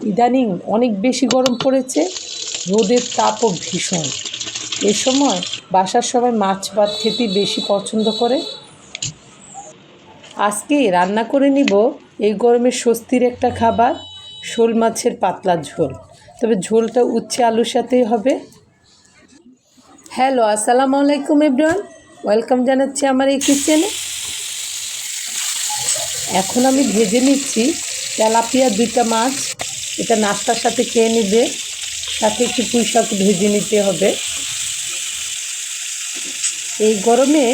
ইদানিং অনেক বেশি গরম পড়েছে, রোদের তাপও ভীষণ। এ সময় বাসার সবাই মাছ ভাত খেতে বেশি পছন্দ করে। আজকে রান্না করে নিব এই গরমে স্বস্তির একটা খাবার, শোল মাছের পাতলা ঝোল। তবে ঝোলটা উচ্ছে আলুর সাথেই হবে। হ্যালো, আসসালামু আলাইকুম এভরিওয়ান। ওয়েলকাম জানাচ্ছি আমার এই কিচেনে। এখন আমি ভেজে নিচ্ছি তেলাপিয়া দুইটা মাছ এটা নাস্তার সাথে খেয়ে নিবে, সাথে একটু পুঁই শাক ভেজে নিতে হবে। এই গরমে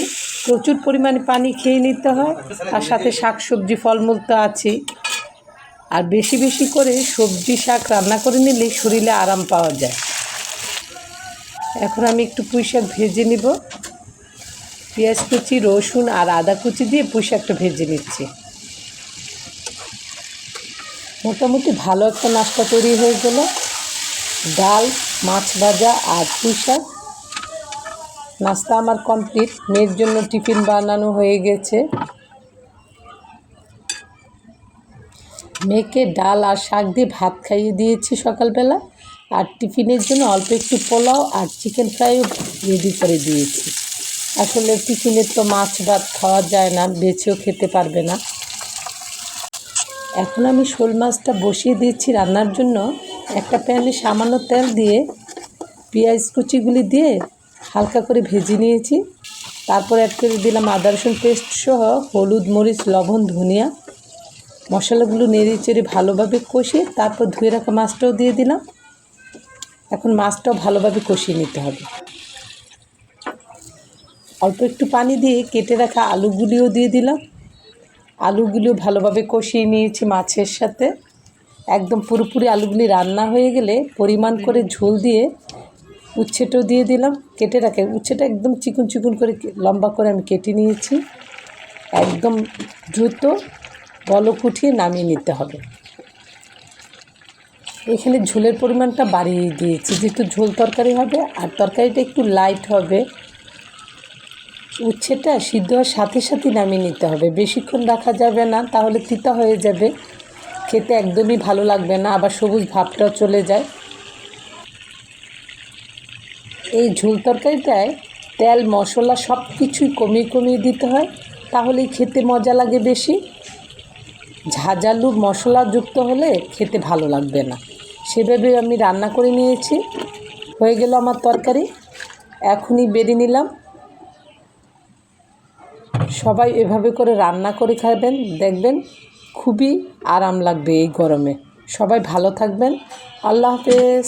প্রচুর পরিমাণে পানি খেয়ে নিতে হয়, আর সাথে শাক সবজি ফলমূল তো আছেই। আর বেশি বেশি করে সবজি শাক রান্না করে নিলে শরীরে আরাম পাওয়া যায়। এখন আমি একটু পুঁই শাক ভেজে নিব। পেঁয়াজ কুচি, রসুন আর আদা কুচি দিয়ে পুঁই শাকটা ভেজে নিচ্ছি। মোটামুটি ভালো একটা নাস্তা তৈরি হয়ে গেল। ডাল, মাছ ভাজা আর পুঁই শাক। নাস্তা আমার কমপ্লিট। মেয়ের জন্য টিফিন বানানো হয়ে গেছে। মেয়েকে ডাল আর শাক দিয়ে ভাত খাইয়ে দিয়েছি সকালবেলা। আর টিফিনের জন্য অল্প একটু পোলাও আর চিকেন ফ্রাইও রেডি করে দিয়েছি। আসলে টিফিনের তো মাছ ভাত খাওয়া যায় না, বেছেও খেতে পারবে না। এখন আমি শোল মাছটা বসিয়ে দিয়েছি রান্নার জন্য। একটা প্যানে সামান্য তেল দিয়ে, পেঁয়াজ কুচিগুলি দিয়ে হালকা করে ভেজে নিয়েছি। তারপর অ্যাড করে দিলাম আদা, রসুন পেস্ট সহ হলুদ, মরিচ, লবণ, ধনিয়া। মশলাগুলো নেড়ে চেড়ে ভালোভাবে কষে তারপর ধুয়ে রাখা মাছটাও দিয়ে দিলাম। এখন মাছটাও ভালোভাবে কষিয়ে নিতে হবে। অল্প একটু পানি দিয়ে কেটে রাখা আলুগুলিও দিয়ে দিলাম। আলুগুলিও ভালোভাবে কষিয়ে নিয়েছি মাছের সাথে। একদম পুরোপুরি আলুগুলি রান্না হয়ে গেলে পরিমাণ করে ঝোল দিয়ে উচ্ছেটাও দিয়ে দিলাম। কেটে রাখে উচ্ছেটা একদম চিকুন চিকুন করে লম্বা করে আমি কেটে নিয়েছি। একদম দ্রুত বলক উঠিয়ে নামিয়ে নিতে হবে। এখানে ঝোলের পরিমাণটা বাড়িয়ে দিয়েছি। যেহেতু ঝোল তরকারি হবে আর তরকারিটা একটু লাইট হবে উচ্ছেটা সিদ্ধ হওয়ার সাথে সাথে নামিয়ে নিতে হবে। বেশিক্ষণ রাখা যাবে না, তাহলে তিতা হয়ে যাবে। খেতে একদমই ভালো লাগবে না, আবার সবুজ ভাবটাও চলে যায়। এই ঝোল তরকারিটায় তেল, মশলা সব কিছুই কমিয়ে কমিয়ে দিতে হয়, তাহলেই খেতে মজা লাগে বেশি। ঝাঁঝালু মশলাযুক্ত হলে খেতে ভালো লাগবে না। সেভাবে আমি রান্না করে নিয়েছি। হয়ে গেল আমার তরকারি। এখনই বেরিয়ে নিলাম। সবাই এভাবে করে রান্না করে খাবেন, দেখবেন খুবই আরাম লাগবে এই গরমে। সবাই ভালো থাকবেন। আল্লাহ হাফেজ।